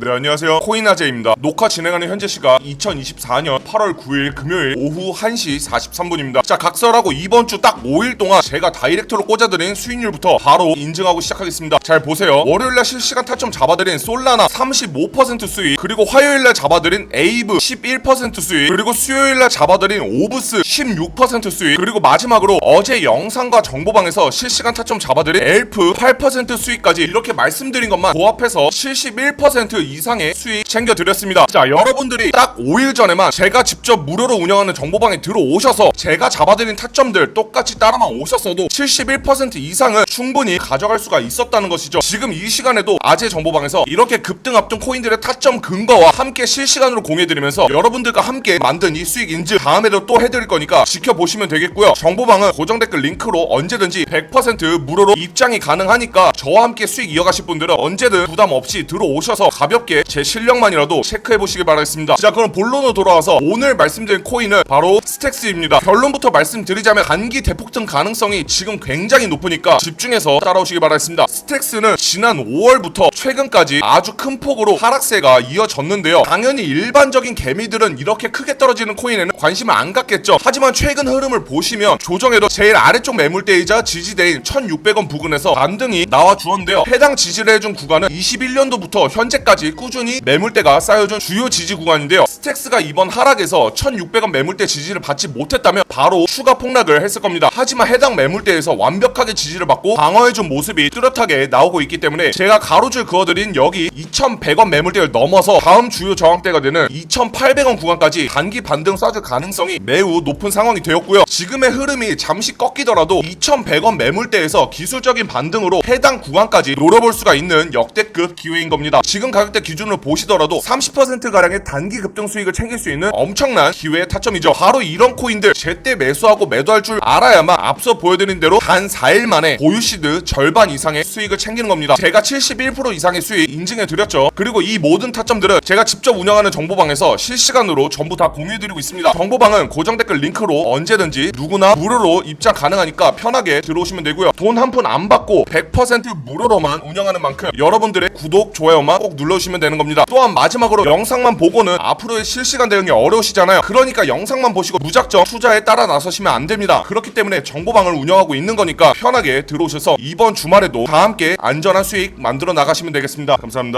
네 안녕하세요. 코인아재입니다. 녹화 진행하는 현재 시각 2024년 8월 9일 금요일 오후 1시 43분입니다. 자 각설하고 이번 주 딱 5일 동안 제가 다이렉트로 꽂아드린 수익률부터 바로 인증하고 시작하겠습니다. 잘 보세요. 월요일날 실시간 타점 잡아드린 솔라나 35% 수익 그리고 화요일날 잡아드린 에이브 11% 수익 그리고 수요일날 잡아드린 오브스 16% 수익 그리고 마지막으로 어제 영상과 정보방에서 실시간 타점 잡아드린 엘프 8% 수익까지 이렇게 말씀드린 것만 고합해서 71% 이상의 수익 챙겨드렸습니다. 자, 여러분들이 딱 5일 전에만 제가 직접 무료로 운영하는 정보방에 들어오셔서 제가 잡아드린 타점들 똑같이 따라만 오셨어도 71% 이상은 충분히 가져갈 수가 있었다는 것이죠. 지금 이 시간에도 아재 정보방에서 이렇게 급등 앞둔 코인들의 타점 근거와 함께 실시간으로 공유해드리면서 여러분들과 함께 만든 이 수익 인증 다음에도 또 해드릴 거니까 지켜보시면 되겠고요. 정보방은 고정 댓글 링크로 언제든지 100% 무료로 입장이 가능하니까 저와 함께 수익 이어가실 분들은 언제든 부담 없이 들어오셔서 가볍게 제 실력만이라도 체크해 보시길 바라겠습니다. 자, 그럼 본론으로 돌아와서 오늘 말씀드린 코인은 바로 스택스입니다. 결론부터 말씀드리자면 단기 대폭등 가능성이 지금 굉장히 높으니까 집중해서 따라오시길 바라겠습니다. 스택스는 지난 5월부터 최근까지 아주 큰 폭으로 하락세가 이어졌는데요. 당연히 일반적인 개미들은 이렇게 크게 떨어지는 코인에는 관심을 안 갖겠죠. 하지만 최근 흐름을 보시면 조정에도 제일 아래쪽 매물대이자 지지대인 1600원 부근에서 반등이 나와 주었는데요. 해당 지지를 해준 구간은 21년도부터 현재까지 꾸준히 매물대가 쌓여준 주요 지지 구간인데요. 스택스가 이번 하락에서 1600원 매물대 지지를 받지 못했다면 바로 추가 폭락을 했을 겁니다. 하지만 해당 매물대에서 완벽하게 지지를 받고 방어해준 모습이 뚜렷하게 나오고 있기 때문에 제가 가로줄 그어드린 여기 2100원 매물대를 넘어서 다음 주요 저항대가 되는 2800원 구간까지 단기 반등 쏴줄 가능성이 매우 높은 상황이 되었고요. 지금의 흐름이 잠시 꺾이더라도 2100원 매물대에서 기술적인 반등으로 해당 구간까지 노려볼 수가 있는 역대급 기회인 겁니다. 지금 가격대 기준으로 보시더라도 30%가량의 단기 급등 수익을 챙길 수 있는 엄청난 기회의 타점이죠. 바로 이런 코인들 제때 매수하고 매도할 줄 알아야만 앞서 보여드린 대로 단 4일 만에 보유 시드 절반 이상의 수익을 챙기는 겁니다. 제가 71% 이상의 수익 인증해 드렸죠. 그리고 이 모든 타점들은 제가 직접 운영하는 정보방에서 실시간으로 전부 다 공유해드리고 있습니다. 정보방은 고정 댓글 링크로 언제든지 누구나 무료로 입장 가능하니까 편하게 들어오시면 되고요. 돈 한 푼 안 받고 100% 무료로만 운영하는 만큼 여러분들의 구독, 좋아요만 꼭 눌러주 시면 되는 겁니다. 또한 마지막으로 영상만 보고는 앞으로의 실시간 대응이 어려우시잖아요. 그러니까 영상만 보시고 무작정 투자에 따라 나서시면 안 됩니다. 그렇기 때문에 정보방을 운영하고 있는 거니까 편하게 들어오셔서 이번 주말에도 다 함께 안전한 수익 만들어 나가시면 되겠습니다. 감사합니다.